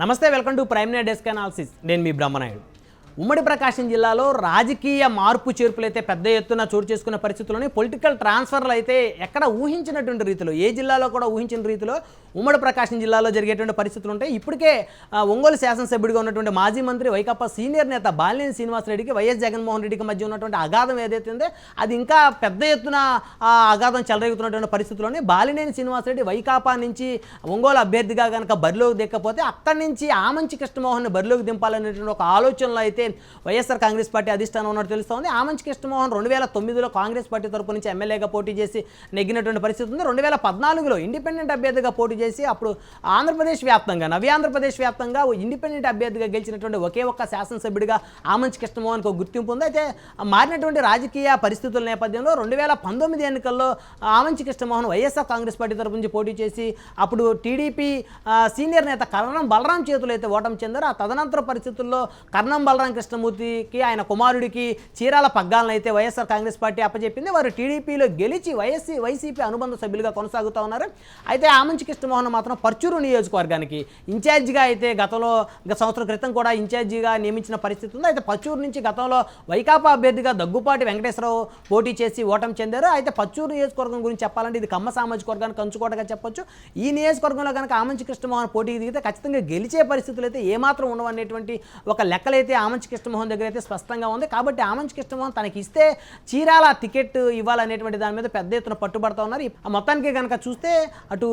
నమస్తే welcome to prime night desk analysis. నేను మీ బ్రహ్మనాయుడు. ఉమ్మడి ప్రకాశం జిల్లాలో రాజకీయ మార్పు చేర్పులు అయితే పెద్ద ఎత్తున చోటు చేసుకున్న పరిస్థితుల్లోనే పొలిటికల్ ట్రాన్స్ఫర్లు అయితే ఎక్కడ ఊహించినటువంటి రీతిలో ఏ జిల్లాలో కూడా ఊహించిన రీతిలో ఉమ్మడి ప్రకాశం జిల్లాలో జరిగేటువంటి పరిస్థితులు ఉంటాయి. ఇప్పటికే ఒంగోలు శాసనసభ్యుడిగా ఉన్నటువంటి మాజీ మంత్రి వైకాపా సీనియర్ నేత బాలినేని శ్రీనివాసరెడ్డికి వైఎస్ జగన్మోహన్ రెడ్డికి మధ్య ఉన్నటువంటి అగాధం ఏదైతే ఉందో అది ఇంకా పెద్ద ఎత్తున అగాధం చెలరేగుతున్నటువంటి పరిస్థితుల్లోనే బాలినేని శ్రీనివాసరెడ్డి వైకాపా నుంచి ఒంగోలు అభ్యర్థిగా కనుక బరిలోకి దిక్కపోతే అక్కడి నుంచి ఆమంచి కృష్ణమోహన్ బరిలోకి దింపాలనేటువంటి ఒక ఆలోచనలో అయితే వైఎస్ఆర్ కాంగ్రెస్ పార్టీ అధిష్టానం ఉన్నట్టు తెలుస్తోంది. ఆమంచి కృష్ణమోహన్ రెండు వేల తొమ్మిదిలో కాంగ్రెస్ పార్టీ తరపు నుంచి ఎమ్మెల్యేగా పోటీ చేసి నెగ్గినటువంటి పరిస్థితి ఉంది. రెండు వేల పద్నాలుగులో ఇండిపెండెంట్ అభ్యర్థిగా పోటీ చేసి అప్పుడు ఆంధ్రప్రదేశ్ వ్యాప్తంగా నవ్య ఆంధ్రప్రదేశ్ వ్యాప్తంగా ఇండిపెండెంట్ అభ్యర్థిగా గెలిచినటువంటి ఒకే ఒక్క శాసనసభ్యుడిగా ఆమంచి కృష్ణమోహన్కు గుర్తింపు ఉంది. అయితే మారినటువంటి రాజకీయ పరిస్థితుల నేపథ్యంలో రెండు వేల పంతొమ్మిది ఎన్నికల్లో Amanchi Krishnamohan YSR Congress party తరపు నుంచి పోటీ చేసి అప్పుడు టీడీపీ సీనియర్ నేత కరణం బలరాం చేతులు అయితే ఓటమి చెందారు. ఆ తదనంతర పరిస్థితుల్లో కర్ణం బలరాం కృష్ణమూర్తికి ఆయన కుమారుడికి చీరాల పగ్గాలను అయితే వైఎస్ఆర్ కాంగ్రెస్ పార్టీ అప్పచెప్పింది వారు టీడీపీలో గెలిచి వైఎస్సీ వైసీపీ అనుబంధ సభ్యులుగా కొనసాగుతూ ఉన్నారు. అయితే ఆమంచి కృష్ణమోహన్ మాత్రం పర్చూరు నియోజకవర్గానికి ఇన్ఛార్జిగా అయితే గతంలో గత సంవత్సరం క్రితం కూడా ఇన్ఛార్జిగా నియమించిన పరిస్థితి ఉంది. అయితే పచ్చూరు నుంచి గతంలో వైకాపా అభ్యర్థిగా దగ్గుపాటి వెంకటేశ్వరరావు పోటీ చేసి ఓటమి చెందారు. అయితే పచ్చూరు నియోజకవర్గం గురించి చెప్పాలంటే ఇది కమ్మ సామాజిక వర్గానికి కంచుకోటగా చెప్పొచ్చు. ఈ నియోజకవర్గంలో కనుక ఆమంచి కృష్ణమోహన్ పోటీకి దిగితే ఖచ్చితంగా గెలిచే పరిస్థితులు అయితే ఏమాత్రం ఉండవనేటువంటి ఒక లెక్కలైతే ఆమంచి కృష్ణమోహన్ దగ్గర అయితే స్పష్టంగా ఉంది. కాబట్టి ఆమంచి కృష్ణమోహన్ తనకి ఇస్తే చీరాల టికెట్ ఇవ్వాలనేటువంటి దాని మీద పెద్ద ఎత్తున పట్టుబడతా ఉన్నారు. ఆ మొత్తానికి కనుక చూస్తే అటు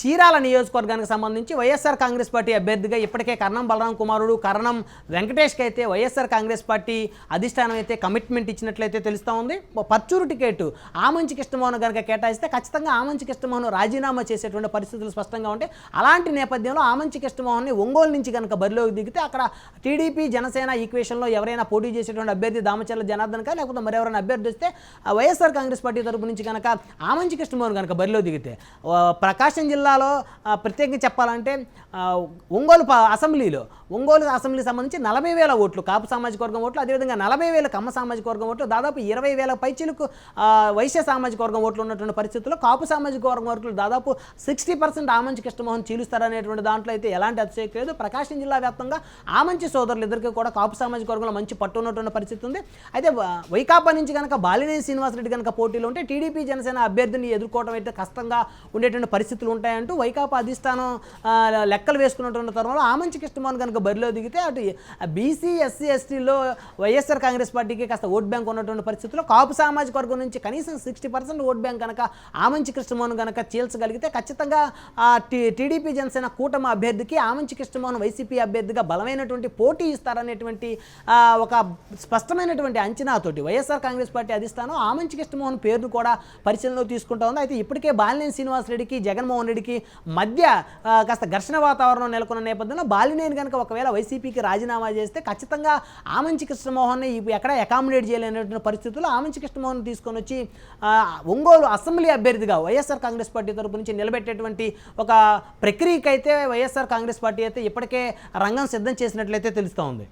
చీరాల నియోజకవర్గానికి సంబంధించి వైఎస్ఆర్ కాంగ్రెస్ పార్టీ అభ్యర్థిగా ఇప్పటికే కర్ణం బలరాం కుమారుడు కర్ణం వెంకటేష్కి అయితే వైఎస్ఆర్ కాంగ్రెస్ పార్టీ అధిష్టానం అయితే కమిట్మెంట్ ఇచ్చినట్లయితే తెలుస్తూ ఉంది. పర్చూరు టికెట్ ఆమంచి కృష్ణమోహన్ కనుక కేటాయిస్తే ఖచ్చితంగా ఆమంచి కృష్ణమోహన్ రాజీనామా చేసేటువంటి పరిస్థితులు స్పష్టంగా ఉంటాయి అలాంటి నేపథ్యంలో ఆమంచి కృష్ణమోహన్ని ఒంగోలు నుంచి కనుక బరిలోకి దిగితే అక్కడ టీడీపీ జనసేన ఈక్వేషన్లో ఎవరైనా పోటీ చేసేటువంటి అభ్యర్థి దామచర్ల జనార్దన్ కా లేకపోతే మరెవరైనా అభ్యర్థి వస్తే వైఎస్ఆర్ కాంగ్రెస్ పార్టీ తరపు నుంచి కనుక ఆమంచి కృష్ణమోహన్ కనుక బరిలో దిగితే ప్రకాశం జిల్లాలో ప్రత్యేకంగా చెప్పాలంటే ఒంగోలు అసెంబ్లీలో ఒంగోలు అసెంబ్లీకి సంబంధించి నలభై వేల ఓట్లు కాపు సామాజిక వర్గం ఓట్లు అదేవిధంగా నలభై వేల కమ్మ సామాజిక వర్గం ఓట్లు దాదాపు ఇరవై వేల పైచిలకు వైశ్య సామాజిక వర్గం ఓట్లు ఉన్నటువంటి పరిస్థితుల్లో కాపు సామాజిక వర్గం ఓట్లు దాదాపు సిక్స్టీ పర్సెంట్ ఆమంచి కృష్ణమోహన్ చీలుస్తారనేటువంటి దాంట్లో అయితే ఎలాంటి అతిశయక్తి లేదు. ప్రకాశం జిల్లా వ్యాప్తంగా ఆమంచి సోదరులు ఇద్దరికి కూడా కాపు సామాజిక వర్గంలో మంచి పట్టు ఉన్నటువంటి పరిస్థితి ఉంది. అయితే వైకాపా నుంచి కనుక బాలినేని శ్రీనివాసరెడ్డి కనుక పోటీలో ఉంటే టీడీపీ జనసేన అభ్యర్థిని ఎదుర్కోవడం అయితే కష్టంగా ఉండేటువంటి పరిస్థితులు ఉంటాయంటూ వైకాపా అధిష్టానం లెక్కలు వేసుకున్నటువంటి తరుణంలో ఆమంచి కృష్ణమోహన్ కనుక బరిలో దిగితే అటు బీసీ ఎస్సీ ఎస్టీలో వైఎస్ఆర్ కాంగ్రెస్ పార్టీకి కాస్త ఓట్ బ్యాంక్ ఉన్నటువంటి పరిస్థితుల్లో కాపు సామాజిక వర్గం నుంచి కనీసం సిక్స్టీ పర్సెంట్ ఓట్ బ్యాంక్ కనుక ఆమంచి కృష్ణమోహన్ కనుక చీల్చగలిగితే ఖచ్చితంగా టీడీపీ జనసేన కూటమి అభ్యర్థికి ఆమంచి కృష్ణమోహన్ వైసీపీ అభ్యర్థిగా బలమైనటువంటి పోటీ ఇస్తారనేటువంటి అనేటువంటి ఒక స్పష్టమైనటువంటి అంచనాతోటి వైఎస్ఆర్ కాంగ్రెస్ పార్టీ అధిష్టానం ఆమంచి కృష్ణమోహన్ పేరును కూడా పరిశీలనలో తీసుకుంటా ఉంది. అయితే ఇప్పటికే బాలినేని శ్రీనివాసరెడ్డికి జగన్మోహన్ రెడ్డికి మధ్య కాస్త ఘర్షణ వాతావరణం నెలకొన్న నేపథ్యంలో బాలినేని కనుక ఒకవేళ వైసీపీకి రాజీనామా చేస్తే ఖచ్చితంగా ఆమంచి కృష్ణమోహన్ని ఇప్పుడు ఎక్కడ అకామిడేట్ చేయలేనటువంటి పరిస్థితుల్లో ఆమంచి కృష్ణమోహన్ తీసుకొని వచ్చి ఒంగోలు అసెంబ్లీ అభ్యర్థిగా వైఎస్ఆర్ కాంగ్రెస్ పార్టీ తరపు నుంచి నిలబెట్టేటువంటి ఒక ప్రక్రియకైతే వైఎస్ఆర్ కాంగ్రెస్ పార్టీ అయితే ఇప్పటికే రంగం సిద్ధం చేసినట్లయితే తెలుస్తూ ఉంది.